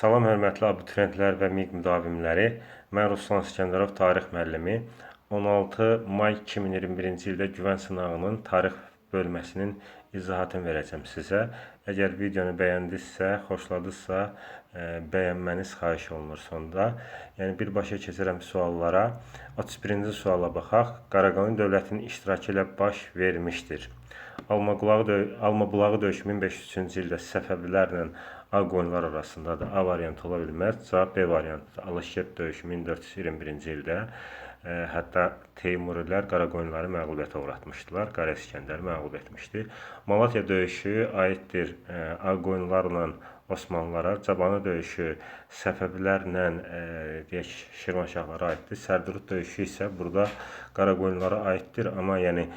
Salam hörmətli abituriyentlər və MİQ müdavimləri. Mən Ruslan İskəndərov tarix müəllimi. 16 may 2021-ci ildə güvən sınağının tarix bölməsinin izahatını verəcəm sizə. Əgər videonu bəyəndinizsə, xoşladısa, e, bəyənməniz xahiş olunur sonda. Yəni birbaşa keçirəm suallara. 31-ci suala baxaq. Qaraqanın dövlətinin iştirakı ilə baş vermişdir. Almabulağı, dö Almabulağı döyüşü 1503-cü ildə Səfəvilərlə Ağqoyunlular arasında da A variantı ola bilməz. Cavab B variantıdır. Alışkət döyüşü 1421-ci ildə e, hətta Teymurilər Qaraqoyunluları məğlubiyyətə uğratmışdılar. Qara İskəndəri məğlub etmişdi. Malatya döyüşü aiddir e, Ağqoyunlularla Osmanlılara. Cabanı döyüşü Səfəvilərlə e, deyək Şirvanşahlara aiddir. Sərdurud döyüşü isə burada Qaraqoyunlulara aiddir, amma yəni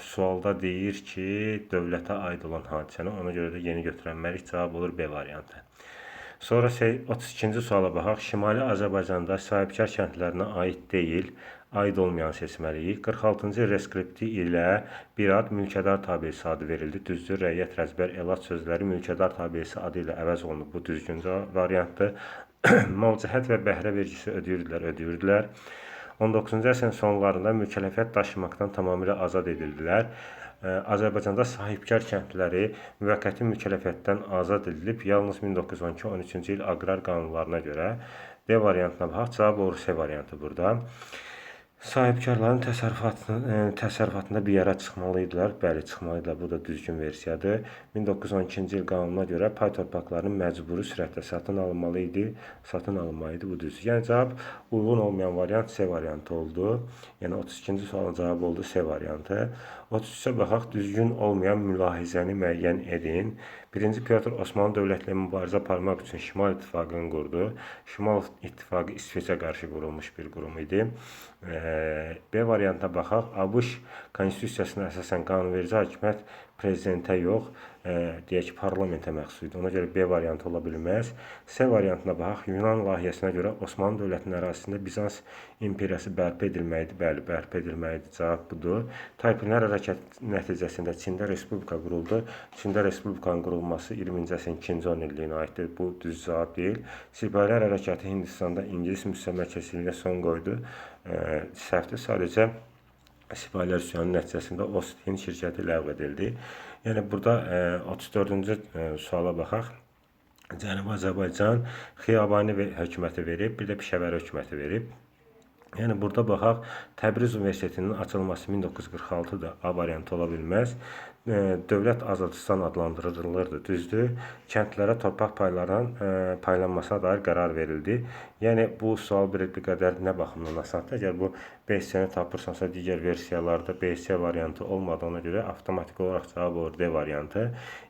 sualda deyir ki, dövlətə aid olan hadisəni, ona görə də yeni götürənməlik cavab olur B variantı. Sonra şey 32-ci suala baxaq. Şimali Azərbaycanda sahibkar kəndlərinə aid deyil, aid olmayan seçməliyik. 46-cı reskripti ilə bir ad mülkədar tabelisi adı verildi. Düzdür, rəiyyət rəzbər elad sözləri mülkədar tabelisi adı ilə əvəz olunub. Bu düzgün variantdır. Malcəhət və bəhrə vergisi ödəyirdilər, ödəyirdilər. 19-cu əsrin sonlarında mükəlləfiyyət daşımaqdan tamamilə azad edildilər. Ə, Azərbaycanda sahibkar kəndləri müvəqqəti mükəlləfiyyətdən azad edilib. Yalnız 1912-13-cü il aqrar qanunlarına görə D variantına baxaq. Cavab olur variantı burada. Sahibkarların təsərrüfatını, e, təsərrüfatında bir yara çıxmalıydılar. Bəli, çıxmalıydılar. Bu da düzgün versiyadır. 1912-ci il qanununa görə pay torpaqlarının məcburi sürətlə satın alınmalı idi. Satın alınmalı idi. Bu düzdür. Yəni cavab uyğun olmayan variant C variantı oldu. Yəni 32-ci sualın cavabı oldu C variantı. 33-ə baxaq. Düzgün olmayan mülahizəni müəyyən edin. 1-ci Pyotr Osmanlı dövləti ilə mübarizə aparmaq üçün Şimal İttifaqını qurdu. Şimal İttifaqı İsveçə qarşı qurulmuş bir qurum idi. B variantına baxaq. ABŞ konstitusiyasına əsasən qanunverici hakimiyyət prezidentə yox, eee, deyək ki, parlamentə məxsus idi. Ona görə B variantı ola bilməz. C variantına baxaq. Yunan layihəsinə görə Osmanlı dövlətinin ərazisində Bizans imperiyası bərpa edilməlidir. Bəli, bərpa edilməlidir. Cavab budur. Taypinlər hərəkəti nəticəsində Çində respublika quruldu. Çində respublikanın qurulması 20-ci əsrin 2-ci 10 illiyinə aiddir. Bu düz cavab deyil. Sipahilər hərəkatı Hindistanda İngilis müstəmləkəçiliyinə son qoydu. Eee, səhvdir. Sadəcə Üsyanının nəticəsində Ost-Hind şirkəti ləğv edildi. Yəni burada e, 34-cü e, suala baxaq. Cənubi Azərbaycan Xiyabani hökuməti verib, bir də Pişəvəri hökuməti verib. Yəni burada baxaq, Təbriz Universitetinin açılması 1946-da A variantı ola bilməz. E, Dövlət Azadistan adlandırılırdı, düzdür. Kəndlərə torpaq paylarının e, paylanmasına dair qərar verildi. Yəni bu sual bir, qədər nə baxımdan asandır? Əgər bu BC-ni tapırsansa digər versiyalarda BC variantı olmadığına görə avtomatik olaraq cavab olur D variantı.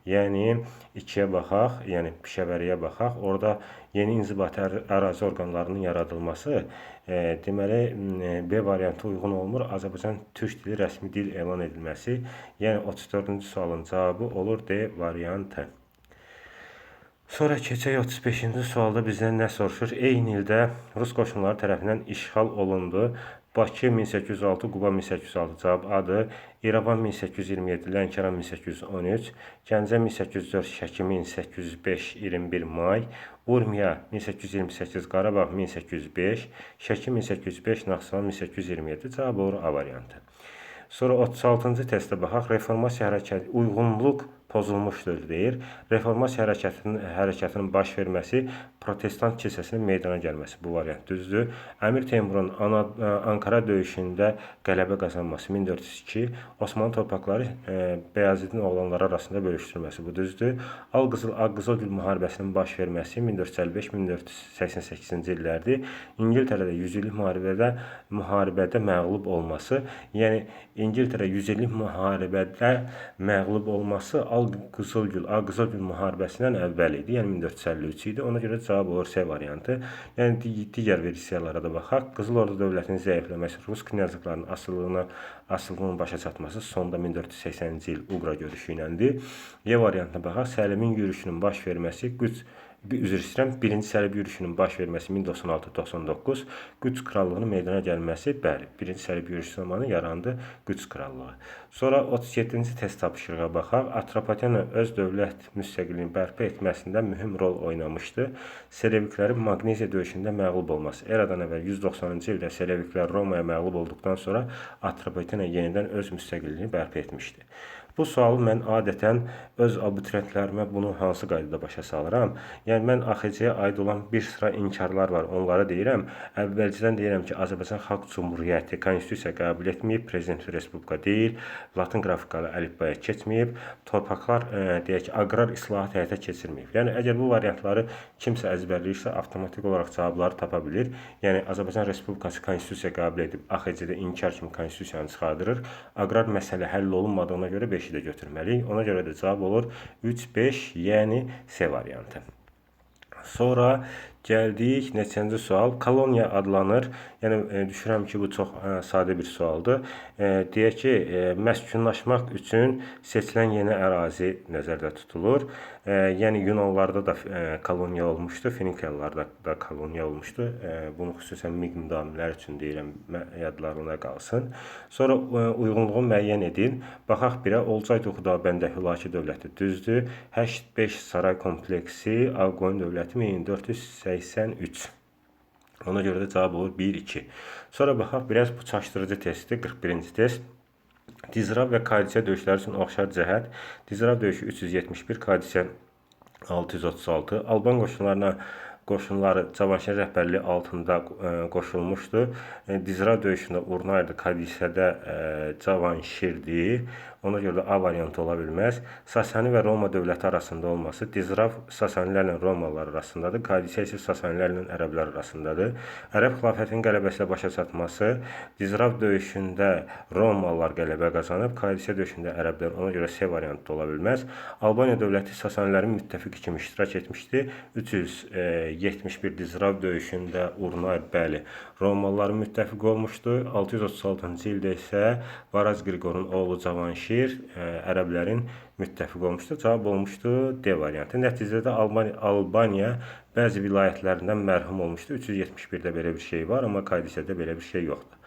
Yəni 2-yə baxaq, yəni Pişəvəriyə baxaq. Orada yeni inzibati əra- ərazi orqanlarının yaradılması deməli m, B variantı uyğun olmur. Azərbaycan türk dili rəsmi dil elan edilməsi. Yəni 34-cü sualın cavabı olur D variantı. Sonra keçək 35-ci sualda bizdən nə soruşur? Eyni ildə Rus qoşunları tərəfindən işğal olundu. Bakı 1806, Quba 1806 cavab Adır. İrəvan 1827, Lənkəran 1813, Gəncə 1804, Şəki 1805, 21 may, Urmiya 1828, Qarabağ 1805, Şəki 1805, Naxçıvan 1827 cavab olur A variantı. Sonra 36-cı testə baxaq. Reformasiya hərəkəti uyğunluq pozulmuşdur deyir. Reformasiya hərəkətinin hərəkətinin baş verməsi protestant kilsəsinin meydana gəlməsi bu variant düzdür. Əmir Teymurun Ana, Ankara döyüşündə qələbə qazanması 1402, Osmanlı torpaqları e, Bəyazidin oğlanları arasında bölüşdürülməsi bu düzdür. Alqızıl Ağqızılgül müharibəsinin baş verməsi 1455-1488-ci illərdir. İngiltərədə 100 illik müharibədə müharibədə məğlub olması, yəni İngiltərə 100 illik müharibədə məğlub olması Al-Qızılgül, Al-Qızılgül müharibəsindən əvvəl idi. Yəni 1453 idi. Ona görə cavab olur C variantı. Yəni di- digər versiyalara da baxaq. Qızıl Ordu dövlətinin zəifləməsi, Rus knyazlıqlarının asılılığına asılılığının başa çatması sonda 1480-ci il Uqra görüşü iləndir. Y variantına baxaq. Səlimin yürüşünün baş verməsi güc üzr istəyirəm, birinci sərib yürüşünün baş verməsi 1499, Qüds krallığının meydana gəlməsi, bəli, birinci sərib yürüyüş zamanı yarandı Qüds krallığı. Sonra 37-ci test tapşırığa baxaq. Atropatena öz dövlət müstəqilliyini bərpa etməsində mühüm rol oynamışdı. Seleviklərin Magneziya döyüşündə məğlub olması. Eradan əvvəl 190-cı ildə Seleviklər Romaya məğlub olduqdan sonra Atropatena yenidən öz müstəqilliyini bərpa etmişdi. Bu sualı mən adətən öz abituriyentlərimə bunu hansı qaydada başa salıram? Yəni mən AXC-yə aid olan bir sıra inkarlar var. Onlara deyirəm, əvvəlcədən deyirəm ki, Azərbaycan Xalq Cümhuriyyəti konstitusiya qəbul etməyib, prezident respublika deyil, Latın qrafikalı əlifbaya keçməyib, torpaqlar e, deyək ki, aqrar islahat həyata keçirməyib. Yəni əgər bu variantları kimsə əzbərləyirsə, avtomatik olaraq cavabları tapa bilir. Yəni Azərbaycan Respublikası konstitusiya qəbul edib, AXC-də inkar kimi konstitusiyanı çıxardırır. Aqrar məsələ həll olunmadığına görə 5-i də götürməliyik. Ona görə də cavab olur 3 5, yəni C variantı. Sonra gəldik neçənci sual. Koloniya adlanır. Yəni e, ki, bu çox e, sadə bir sualdır. E, deyək ki, e, məskunlaşmaq üçün seçilən yeni ərazi nəzərdə tutulur. E, yəni Yunanlarda da e, koloniya olmuşdu, Finikiyalılarda da koloniya olmuşdu. E, bunu xüsusən miq müdavimlər üçün deyirəm, yadlarına qalsın. Sonra e, uyğunluğu müəyyən edin. Baxaq birə Olcay Xudabəndə Hülaki dövləti düzdür. 85 saray kompleksi Ağqoyun dövləti 1483. Ona görə də cavab olur 1 2. Sonra baxaq biraz bu çaşdırıcı testdir, 41-ci test. Dizrab və Kadisə döyüşləri üçün oxşar cəhət. Dizrab döyüşü 371, Kadisə 636. Alban qoşunlarına qoşunları Cavanşir rəhbərliyi altında e, qoşulmuşdu. E, Dizrab döyüşündə Urnaydı, Kadisədə e, Cavanşirdir. Ona görə də A variantı ola bilməz. Sasani və Roma dövləti arasında olması Dizrav Sasanilərlə Romalılar arasındadır. Kadisə isə Sasanilərlə ərəblər arasındadır. Ərəb xilafətinin qələbəsi ilə başa çatması Dizrav döyüşündə Romalılar qələbə qazanıb, Kadisə döyüşündə ərəblər. Ona görə C variantı da ola bilməz. Albaniya dövləti Sasanilərin müttəfiqi kimi iştirak etmişdi. 371 Dizrav döyüşündə Urnay bəli Romalıların müttəfiqi olmuşdu. 636-cı ildə isə Varaz Qriqorun oğlu Cavanşir ə, ərəblərin müttəfiqi olmuşdu. Cavab olmuşdu D variantı. Nəticədə Albaniya, Albaniya bəzi vilayətlərindən mərhum olmuşdu. 371-də belə bir şey var, amma Kadisədə belə bir şey yoxdur.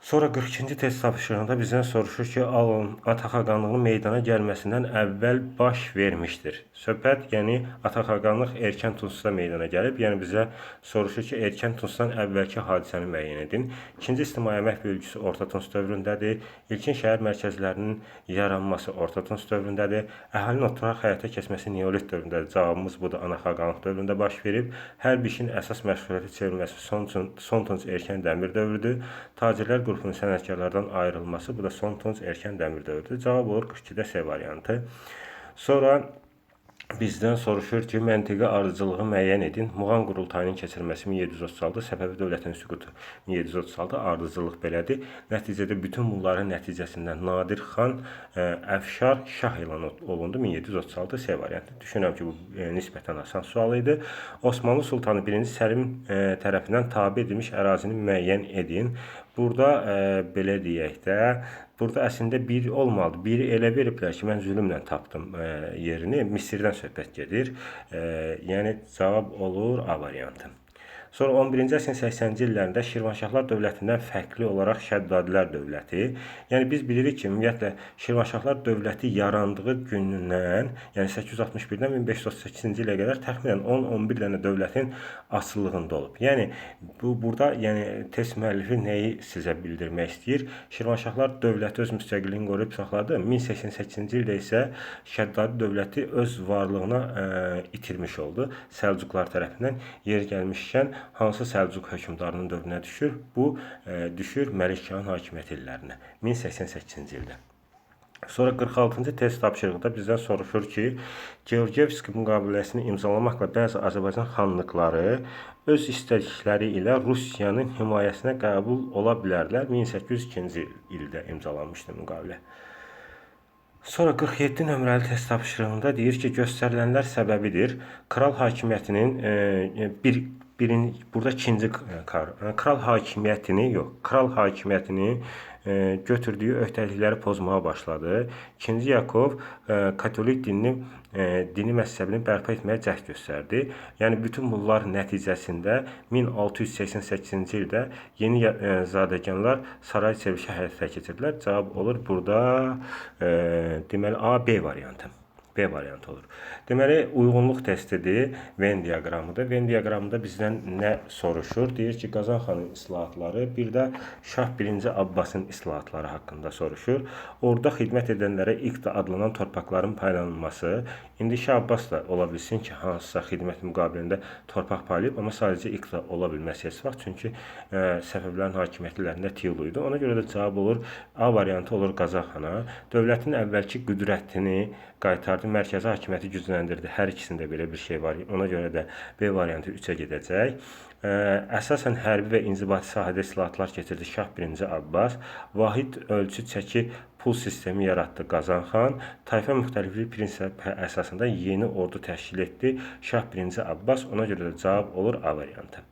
Sonra 42-ci test tapşırığında bizdən soruşur ki, alın Ataxaqanlığın meydana gəlməsindən əvvəl baş vermişdir. Söhbət, yəni Ataxaqanlıq erkən Tunusda meydana gəlib. Yəni bizə soruşur ki, erkən Tunusdan əvvəlki hadisəni müəyyən edin. İkinci ictimai əmək bölgüsü Orta Tunus dövründədir. İlkin şəhər mərkəzlərinin yaranması Orta Tunus dövründədir. Əhalinin oturaq həyata keçməsi Neolit dövründədir. Cavabımız budur. Anaxaqanlıq dövründə baş verib. Hərb işin əsas məşğuliyyəti çevrilməsi Son Son Tunus erkən dəmir dövrüdür. Tacirlər qrupunun sənətkarlardan ayrılması bu da Son Tunus erkən dəmir dövrüdür. Cavab olur 42-də C variantı. Sonra Bizdən soruşur ki, məntiqi ardıcılığı müəyyən edin. Muğan qurultayının keçirilməsi 1736, Səfəvi dövlətinin süqutu 1736, ardıcılıq belədir. Nəticədə bütün bunların nəticəsində Nadir xan ə, Əfşar şah elan olundu 1736 C variantı. Düşünürəm ki, bu ə, nisbətən asan sual idi. Osmanlı sultanı 1-ci Səlim ə, tərəfindən tabe edilmiş ərazini müəyyən edin. Burada ə, belə deyək də, burada əslində bir olmadı. Biri elə veriblər ki, mən zülmlə tapdım ə, yerini. Misirdən söhbət gedir. Ə, yəni cavab olur A variantı. Sonra 11-ci əsrin 80-ci illərində Şirvanşahlar dövlətindən fərqli olaraq Şəddadilər dövləti, yəni biz bilirik ki, ümumiyyətlə Şirvanşahlar dövləti yarandığı gündən, yəni 861-dən 1538-ci ilə qədər təxminən 10-11 dənə dövlətin asılılığında olub. Yəni bu burada yəni test müəllifi nəyi sizə bildirmək istəyir? Şirvanşahlar dövləti öz müstəqilliyini qoruyub saxladı. 1088-ci ildə isə Şəddadi dövləti öz varlığına ə, itirmiş oldu Səlcuqlar tərəfindən. Yer gəlmişkən hansı Səlcuq hökmdarının dövrünə düşür? Bu ə, düşür Məlikşahın hakimiyyət illərinə 1088-ci ildə. Sonra 46-cı test tapşırığında bizdən soruşur ki, Georgiyevski müqaviləsini imzalamaqla bəzi Azərbaycan xanlıqları öz istədikləri ilə Rusiyanın himayəsinə qəbul ola bilərlər. 1802-ci ildə imzalanmışdı müqavilə. Sonra 47 nömrəli test tapşırığında deyir ki, göstərilənlər səbəbidir. Kral hakimiyyətinin e, bir birin burada ikinci kar, e, kral hakimiyyətini yox, kral hakimiyyətini e, götürdüyü öhdəlikləri pozmağa başladı. İkinci Yakov e, katolik dinini e, dini məzhəbini bərpa etməyə cəhd göstərdi. Yəni bütün bunlar nəticəsində 1688-ci ildə yeni zadəganlar saray çevrilişi həyata keçirdilər. Cavab olur burada deməli A, B variantı. B variantı olur. Deməli, uyğunluq testidir, Venn diaqramıdır. Venn diaqramında bizdən nə soruşur? Deyir ki, Qazan xanın islahatları, bir də Şah 1-ci Abbasın islahatları haqqında soruşur. Orada xidmət edənlərə iqta adlanan torpaqların paylanılması, indi Şah Abbas da ola bilsin ki, hansısa xidmət müqabilində torpaq paylayıb, amma sadəcə iqta ola bilməsi vaxt. Çünki ə, Səfəvilərin hakimiyyətlərində idi. Ona görə də cavab olur A variantı olur Qazan xana. Dövlətin əvvəlki qüdrətini qaytardı, mərkəzi hakimiyyəti gücləndirdi. Hər ikisində belə bir şey var. Ona görə də B variantı 3-ə gedəcək. Ə, əsasən hərbi və inzibati sahədə islahatlar keçirdi Şah 1-ci Abbas. Vahid ölçü çəki pul sistemi yaratdı Qazan xan. Tayfa müxtəlifliyi prinsipi əsasında yeni ordu təşkil etdi Şah 1-ci Abbas. Ona görə də cavab olur A variantı.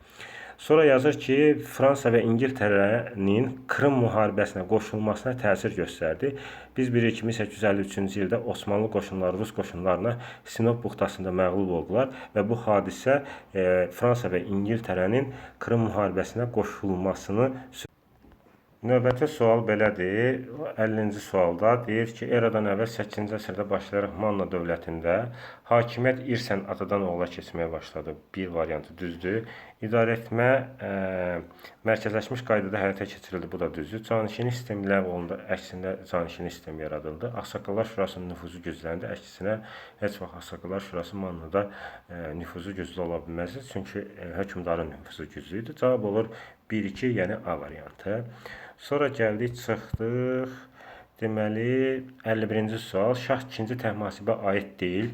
Sonra yazır ki, Fransa və İngiltərənin Krım müharibəsinə qoşulmasına təsir göstərdi. Biz bilirik ki, 1853-cü ildə Osmanlı qoşunları Rus qoşunlarına Sinop buxtasında məğlub oldular və bu hadisə e, Fransa və İngiltərənin Krım müharibəsinə qoşulmasını Növbəti sual belədir. 50-ci sualda deyir ki, eradan əvvəl 8-ci əsrdə başlayaraq Manna dövlətində hakimiyyət irsən atadan oğula keçməyə başladı. Bir variantı düzdür. İdarəetmə ə, mərkəzləşmiş qaydada həyata keçirildi. Bu da düzdür. Canişini sistemi ləğv olundu. Əksində canişini sistemi yaradıldı. Ağsaqqallar Şurasının nüfuzu gücləndi. Əksinə heç vaxt Ağsaqqallar Şurası Mannada ə, nüfuzu güclü ola bilməzdi. Çünki ə, hökmdarın nüfuzu güclü idi. Cavab olur 1-2, yəni A variantı. Sonra gəldik, çıxdıq. Deməli, 51-ci sual Şah 2-ci Təhmasibə aid deyil,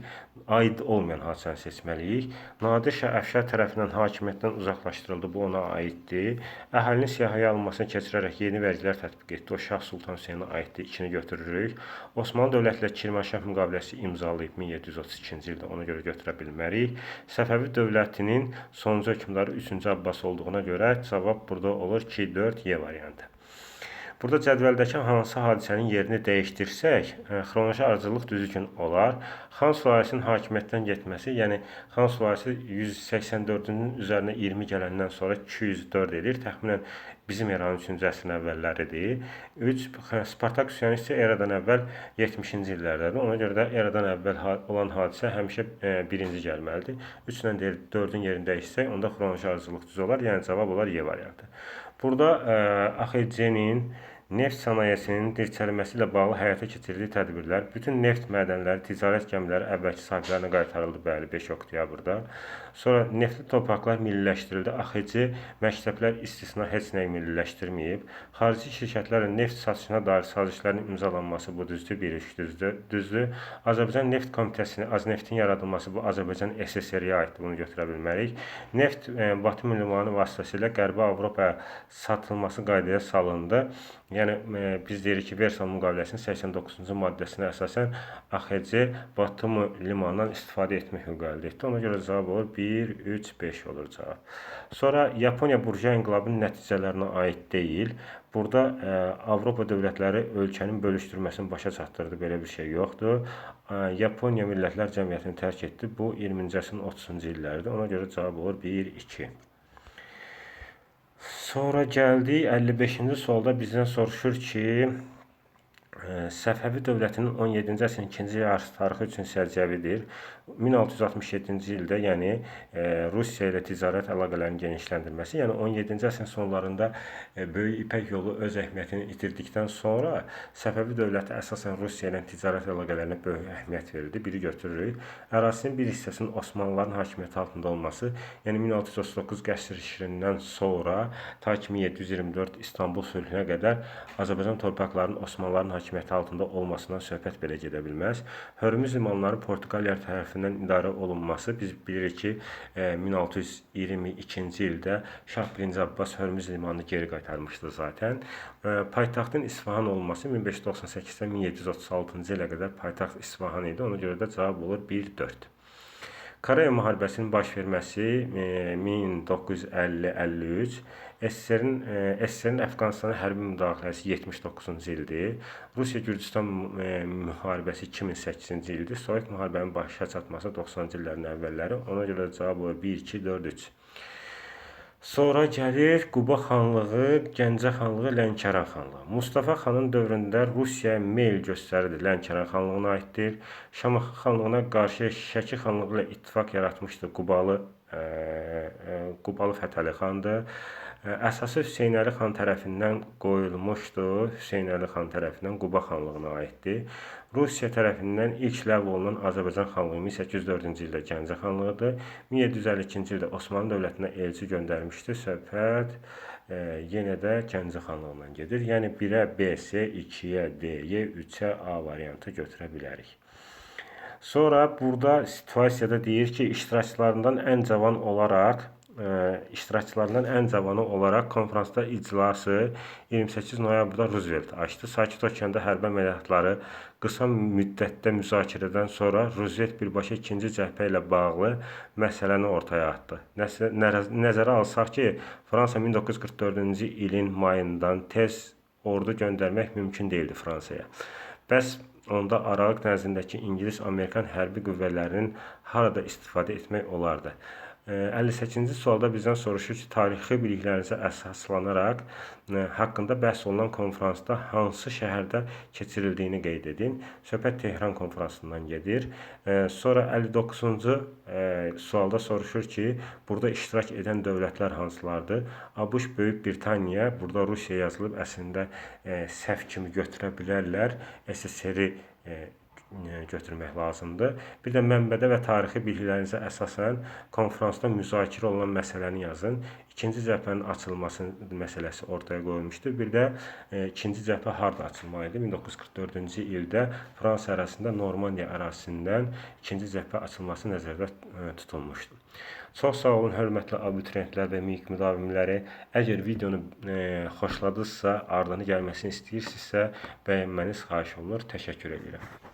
aid olmayan hadisəni seçməliyik. Nadir Şah Əfşar tərəfindən hakimiyyətdən uzaqlaşdırıldı, bu ona aiddir. Əhalinin siyahıya alınmasını keçirərək yeni vərgilər tətbiq etdi, o Şah Sultan Hüseynə aiddir, ikini götürürük. Osmanlı dövləti ilə Kirmanşah müqaviləsi imzalayıb 1732-ci ildə, ona görə götürə bilmərik. Səfəvi dövlətinin sonuncu hökmdarı 3-cü Abbas olduğuna görə cavab burada olur 2-4 Y variantı. Burada cədvəldəki hansı hadisənin yerini dəyişdirsək, e, xronoloji ardıcıllıq düzgün olar. Xan sülaləsinin hakimiyyətdən getməsi, yəni Xan sülaləsi 184-ün üzərinə 20 gələndən sonra 204 edir. Təxminən bizim eranın 3-cü əsrin əvvəlləridir. 3 Spartak üsyanı eradan əvvəl 70-ci illərdədir. Ona görə də eradan əvvəl olan hadisə həmişə e, birinci gəlməlidir. 3 ilə 4-ün yerini dəyişsək, onda xronoloji ardıcıllıq düz olar. Yəni cavab olar Y variantı. Burada e, AXC-nin neft sənayesinin dirçəlməsi ilə bağlı həyata keçirdiyi tədbirlər, bütün neft mədənləri, ticarət gəmiləri əvvəlki sahiblərinə qaytarıldı, bəli, 5 oktyabrda. Sonra neftli torpaqlar milliləşdirildi. AXC məktəblər istisna heç nəyi milliləşdirməyib. Xarici şirkətlərlə neft satışına dair sazişlərin imzalanması bu düzdür, bir iş düzdür. Düzdür. Azərbaycan Neft Komitəsinin, Azneftin yaradılması bu Azərbaycan SSR-yə aiddir, bunu götürə bilmərik. Neft e, Batum limanı vasitəsilə Qərbi Avropaya satılması qaydaya salındı. Yəni e, biz deyirik ki, Versal müqaviləsinin 89-cu maddəsinə əsasən AXC Batum limanından istifadə etmək hüququ əldə etdi. Ona görə cavab olur 1, 3, 5 olur cavab. Sonra Yaponiya burjuwa inqilabının nəticələrinə aid deyil. Burada ə, Avropa dövlətləri ölkənin bölüşdürməsini başa çatdırdı. Belə bir şey yoxdur. Ə, Yaponiya Millətlər Cəmiyyətini tərk etdi. Bu 20-ci əsrin 30-cu illəridir. Ona görə cavab olur 1, 2. Sonra gəldik 55-ci sualda bizdən soruşur ki, e, Səfəvi dövlətinin 17-ci əsrin ikinci yarısı tarixi üçün səciyyəvidir. 1667-ci ildə, yəni e, Rusiya ilə ticarət əlaqələrinin genişləndirilməsi, yəni 17-ci əsrin sonlarında e, Böyük İpək yolu öz əhəmiyyətini itirdikdən sonra Səfəvi dövləti əsasən Rusiya ilə ticarət əlaqələrinə böyük əhəmiyyət verirdi. Biri götürürük. Ərazisinin bir hissəsinin Osmanlıların hakimiyyəti altında olması, yəni 1639 qəsr şirindən sonra ta ki 1724 İstanbul sülhünə qədər Azərbaycan torpaqlarının Osmanlıların hakimiyyəti altında olmasından söhbət belə gedə bilməz. Hörmüz limanları Portuqaliya tərəfindən idarə olunması biz bilirik ki, e, 1622-ci ildə Şah 1-ci Abbas Hörmüz limanını geri qaytarmışdı zaten. E, paytaxtın İsfahan olması 1598-dən 1736-cı ilə qədər paytaxt İsfahan idi. Ona görə də cavab olur 1-4. Koreya müharibəsinin baş verməsi e, 1950-53, SSR-in e, SSR-in Əfqanistana hərbi müdaxiləsi 79-cu ildir. Rusiya-Gürcüstan e, müharibəsi 2008-ci ildir. Sovet müharibənin başa çatması 90-cı illərin əvvəlləri. Ona görə cavab olar 1 2 4 3. Sonra gəlir Quba xanlığı, Gəncə xanlığı, Lənkəran xanlığı. Mustafa xanın dövründə Rusiyaya meyl göstərirdi. Lənkəran xanlığına aiddir. Şamaxı xanlığına qarşı Şəki xanlığı ilə ittifaq yaratmışdı Qubalı e, e, Qubalı Fətəli xandır. E, Əsası Hüseynəli xan tərəfindən qoyulmuşdu. Hüseynəli xan tərəfindən Quba xanlığına aiddir. Rusiya tərəfindən ilk ləğv olunan Azərbaycan xanlığı 1804-cü ildə Gəncə xanlığıdır. 1752-ci ildə Osmanlı dövlətinə elçi göndərmişdi. Söhbət e, yenə də Gəncə xanlığından gedir. Yəni 1-ə B, C, 2-yə D, Y, 3-ə A variantı götürə bilərik. Sonra burada situasiyada deyir ki, iştirakçılarından ən cavan olaraq iştirakçılarından ən cavanı olaraq konfransda iclası 28 noyabrda Roosevelt açdı. Sakit Okeanda hərbi əməliyyatları qısa müddətdə müzakirədən sonra Roosevelt birbaşa ikinci cəbhə ilə bağlı məsələni ortaya atdı. Nəzərə alsaq ki, Fransa 1944-cü ilin mayından tez ordu göndərmək mümkün değildi Fransaya. Bəs onda aralıq dənizindəki İngilis-Amerikan hərbi qüvvələrinin harada istifadə etmək olardı? E, 58-ci sualda bizdən soruşur ki, tarixi biliklərinizə əsaslanaraq e, haqqında bəhs olunan konfransda hansı şəhərdə keçirildiyini qeyd edin. Söhbət Tehran konfransından gedir. E, Sonra 59-cu e, sualda soruşur ki, burada iştirak edən dövlətlər hansılardır? ABŞ, Böyük Britaniya, burada Rusiya yazılıb, əslində səhv kimi götürə bilərlər. SSR-i götürmək lazımdır. Bir də mənbədə və tarixi biliklərinizə əsasən konfransda müzakirə olunan məsələni yazın. İkinci cəbhənin açılması məsələsi ortaya qoyulmuşdur. Bir də e, ikinci cəbhə harda açılmalı idi? 1944-cü ildə Fransa ərazisində Normandiya ərazisindən ikinci cəbhə açılması nəzərdə e, tutulmuşdu. Çox sağ olun hörmətli abituriyentlər və MİQ müdavimləri. Əgər videonu e, xoşladısa, ardını gəlməsini istəyirsinizsə, bəyənməniz xahiş olunur. Təşəkkür edirəm.